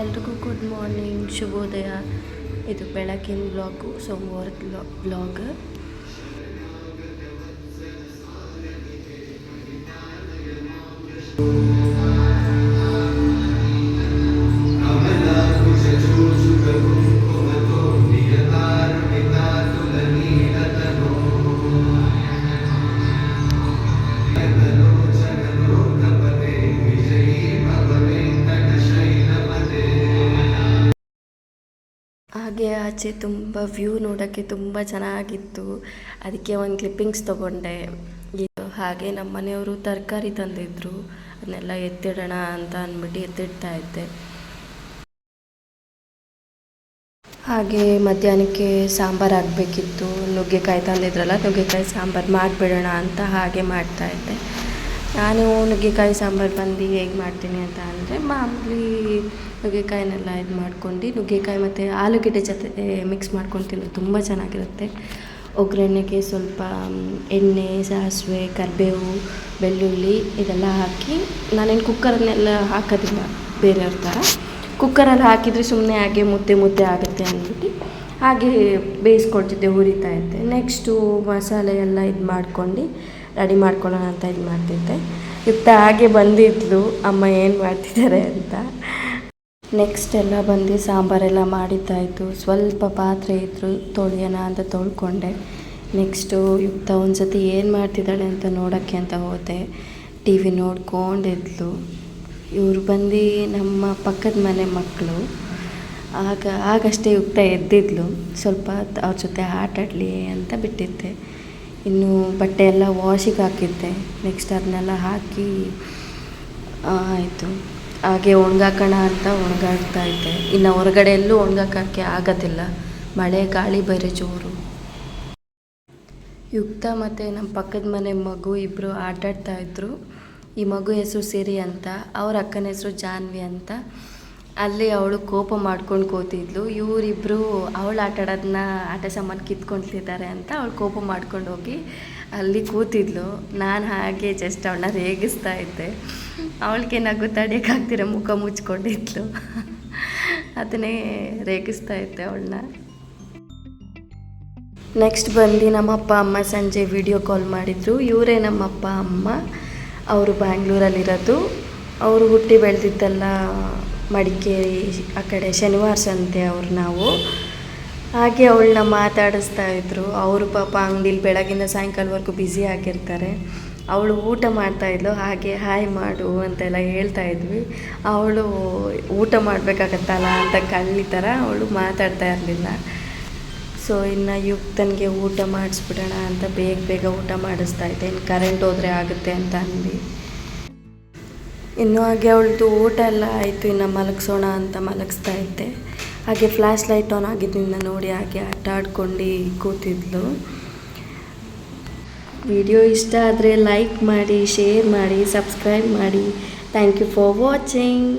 ಎಲ್ರಿಗೂ good morning ಶುಭೋದಯ. ಇದು ಬೆಳಕಿನ ಬ್ಲಾಗು ಸೋಮವಾರದ ಬ್ಲಾಗ್ ಹಾಗೆ ಆಚೆ ತುಂಬ ವ್ಯೂ ನೋಡೋಕ್ಕೆ ತುಂಬ ಚೆನ್ನಾಗಿತ್ತು. ಅದಕ್ಕೆ ಒಂದು ಕ್ಲಿಪ್ಪಿಂಗ್ಸ್ ತೊಗೊಂಡೆ. ಹಾಗೆ ನಮ್ಮ ಮನೆಯವರು ತರಕಾರಿ ತಂದಿದ್ರು. ಅದನ್ನೆಲ್ಲ ಎತ್ತಿಡೋಣ ಅಂತ ಅಂದ್ಬಿಟ್ಟು ಎತ್ತಿಡ್ತಾ ಇದ್ದೆ. ಹಾಗೆ ಮಧ್ಯಾಹ್ನಕ್ಕೆ ಸಾಂಬಾರು ಆಗಬೇಕಿತ್ತು. ನುಗ್ಗೆಕಾಯಿ ತಂದಿದ್ರಲ್ಲ, ನುಗ್ಗೆಕಾಯಿ ಸಾಂಬಾರು ಮಾಡಿಬಿಡೋಣ ಅಂತ ಹಾಗೆ ಮಾಡ್ತಾ ಇದ್ದೆ. ನಾನು ನುಗ್ಗೆಕಾಯಿ ಸಾಂಬಾರು ಬಂದು ಹೇಗೆ ಮಾಡ್ತೀನಿ ಅಂತ ಅಂದರೆ ಮಾಮೂಲಿ ನುಗ್ಗೆಕಾಯಿನೆಲ್ಲ ಇದು ಮಾಡ್ಕೊಂಡು ನುಗ್ಗೆಕಾಯಿ ಮತ್ತು ಆಲೂಗೆಡ್ಡೆ ಜೊತೆ ಮಿಕ್ಸ್ ಮಾಡ್ಕೊಂಡು ತಿಂದರೆ ತುಂಬ ಚೆನ್ನಾಗಿರುತ್ತೆ. ಒಗ್ಗರಣೆಗೆ ಸ್ವಲ್ಪ ಎಣ್ಣೆ, ಸಾಸಿವೆ, ಕರಿಬೇವು, ಬೆಳ್ಳುಳ್ಳಿ ಇದೆಲ್ಲ ಹಾಕಿ ನಾನೇನು ಕುಕ್ಕರನ್ನೆಲ್ಲ ಹಾಕೋದಿಲ್ಲ ಬೇರೆಯವ್ರ ಥರ. ಕುಕ್ಕರಲ್ಲಿ ಹಾಕಿದರೆ ಸುಮ್ಮನೆ ಹಾಗೆ ಮುದ್ದೆ ಮುದ್ದೆ ಆಗುತ್ತೆ ಅಂದ್ಬಿಟ್ಟು ಹಾಗೆ ಬೇಯಿಸ್ಕೊಳ್ತಿದ್ದೆ, ಹುರಿತಾ ಇದ್ದೆ. ನೆಕ್ಸ್ಟು ಮಸಾಲೆ ಎಲ್ಲ ಇದು ಮಾಡ್ಕೊಂಡು ರೆಡಿ ಮಾಡ್ಕೊಳ್ಳೋಣ ಅಂತ ಇದು ಮಾಡ್ತಿದ್ದೆ. ಯುಕ್ತ ಹಾಗೆ ಬಂದಿದ್ಲು, ಅಮ್ಮ ಏನು ಮಾಡ್ತಿದ್ದಾರೆ ಅಂತ. ನೆಕ್ಸ್ಟ್ ಎಲ್ಲ ಬಂದು ಸಾಂಬಾರೆಲ್ಲ ಮಾಡಿದ್ದಾಯಿತು. ಸ್ವಲ್ಪ ಪಾತ್ರೆ ಇದ್ದರು ತೊಳೆಯೋಣ ಅಂತ ತೊಳ್ಕೊಂಡೆ. ನೆಕ್ಸ್ಟು ಯುಕ್ತ ಒಂದು ಸತಿ ಏನು ಮಾಡ್ತಿದ್ದಾಳೆ ಅಂತ ನೋಡೋಕ್ಕೆ ಅಂತ ಹೋದೆ. ಟಿ ವಿ ನೋಡ್ಕೊಂಡಿದ್ಲು. ಇವರು ಬಂದು ನಮ್ಮ ಪಕ್ಕದ ಮನೆ ಮಕ್ಕಳು. ಆಗ, ಆಗಷ್ಟೇ ಯುಕ್ತ ಎದ್ದಿದ್ಲು. ಸ್ವಲ್ಪ ಅವ್ರ ಜೊತೆ ಆಟಾಡಲಿ ಅಂತ ಬಿಟ್ಟಿದ್ದೆ. ಇನ್ನು ಬಟ್ಟೆ ಎಲ್ಲ ವಾಶಿಗೆ ಹಾಕಿದ್ದೆ. ನೆಕ್ಸ್ಟ್ ಅದನ್ನೆಲ್ಲ ಹಾಕಿ ಆಯಿತು. ಹಾಗೆ ಒಣಗಾಕೋಣ ಅಂತ ಒಣಗಾಡ್ತಾ ಇದ್ದೆ. ಇನ್ನು ಹೊರಗಡೆ ಎಲ್ಲೂ ಒಣಗಾಕೋಕ್ಕೆ ಆಗೋದಿಲ್ಲ. ಮಳೆ, ಗಾಳಿ ಬೇರೆ ಜೋರು. ಯುಕ್ತ ಮತ್ತು ನಮ್ಮ ಪಕ್ಕದ ಮನೆ ಮಗು ಇಬ್ಬರು ಆಟಾಡ್ತಾ ಇದ್ರು. ಈ ಮಗು ಹೆಸರು ಸಿರಿ ಅಂತ, ಅವ್ರ ಅಕ್ಕನ ಹೆಸರು ಜಾನ್ವಿ ಅಂತ. ಅಲ್ಲಿ ಅವಳು ಕೋಪ ಮಾಡ್ಕೊಂಡು ಕೂತಿದ್ಲು. ಇವರಿಬ್ಬರು ಅವಳು ಆಟ ಆಡೋದನ್ನ ಆಟ ಸಾಮಾನು ಕಿತ್ಕೊಳ್ತಿದ್ದಾರೆ ಅಂತ ಅವಳು ಕೋಪ ಮಾಡ್ಕೊಂಡು ಹೋಗಿ ಅಲ್ಲಿ ಕೂತಿದ್ಲು. ನಾನು ಹಾಗೆ ಜಸ್ಟ್ ಅವಳನ್ನ ರೇಗಿಸ್ತಾ ಇದ್ದೆ. ಅವಳಿಗೆ ನಗು ತಡೆಯೋಕ್ಕಾಗ್ತಿರ ಮುಖ ಮುಚ್ಕೊಂಡಿದ್ಲು. ಅದನ್ನೇ ರೇಗಿಸ್ತಾ ಇದ್ದೆ ಅವಳನ್ನ. ನೆಕ್ಸ್ಟ್ ಬಂದು ನಮ್ಮ ಅಪ್ಪ, ಅಮ್ಮ ಸಂಜೆ ವಿಡಿಯೋ ಕಾಲ್ ಮಾಡಿದರು. ಇವರೇ ನಮ್ಮ ಅಪ್ಪ, ಅಮ್ಮ. ಅವರು ಬ್ಯಾಂಗ್ಳೂರಲ್ಲಿರೋದು. ಅವರು ಹುಟ್ಟಿ ಬೆಳೆದಿದ್ದೆಲ್ಲ ಮಡಿಕೇರಿ ಆ ಕಡೆ ಶನಿವಾರ ಸಂತೆ ಅವ್ರು ನಾವು. ಹಾಗೆ ಅವಳನ್ನ ಮಾತಾಡಿಸ್ತಾ ಇದ್ರು. ಅವರು ಪಾಪ ಅಂಗಡಿಲಿ ಬೆಳಗಿಂದ ಸಾಯಂಕಾಲವರೆಗೂ ಬ್ಯುಸಿ ಆಗಿರ್ತಾರೆ. ಅವಳು ಊಟ ಮಾಡ್ತಾ ಇದ್ಲು. ಹಾಗೆ ಹಾಯ್ ಮಾಡು ಅಂತೆಲ್ಲ ಹೇಳ್ತಾ ಇದ್ವಿ. ಅವಳು ಊಟ ಮಾಡಬೇಕಾಗತ್ತಲ್ಲ ಅಂತ ಕಳ್ಳಿ ಅವಳು ಮಾತಾಡ್ತಾ ಇರಲಿಲ್ಲ. ಸೊ ಇನ್ನು ಯುಕ್ತನಿಗೆ ಊಟ ಮಾಡಿಸ್ಬಿಡೋಣ ಅಂತ ಬೇಗ ಬೇಗ ಊಟ ಮಾಡಿಸ್ತಾ ಇದ್ದೆ. ಇನ್ನು ಕರೆಂಟ್ ಹೋದರೆ ಆಗುತ್ತೆ ಅಂತ ಅಂದು ಇನ್ನು ಹಾಗೆ ಅವಳದು ಊಟ ಎಲ್ಲ ಆಯಿತು, ಇನ್ನು ಮಲಗಿಸೋಣ ಅಂತ ಮಲಗಿಸ್ತಾ ಇದ್ದೆ. ಹಾಗೆ ಫ್ಲ್ಯಾಶ್ ಲೈಟ್ ಆನ್ ಆಗಿದ್ದರಿಂದ ನೋಡಿ ಹಾಗೆ ಆಟ ಆಡ್ಕೊಂಡು ಕೂತಿದ್ಲು. ವಿಡಿಯೋ ಇಷ್ಟ ಆದರೆ ಲೈಕ್ ಮಾಡಿ, ಶೇರ್ ಮಾಡಿ, ಸಬ್ಸ್ಕ್ರೈಬ್ ಮಾಡಿ. Thank you for watching.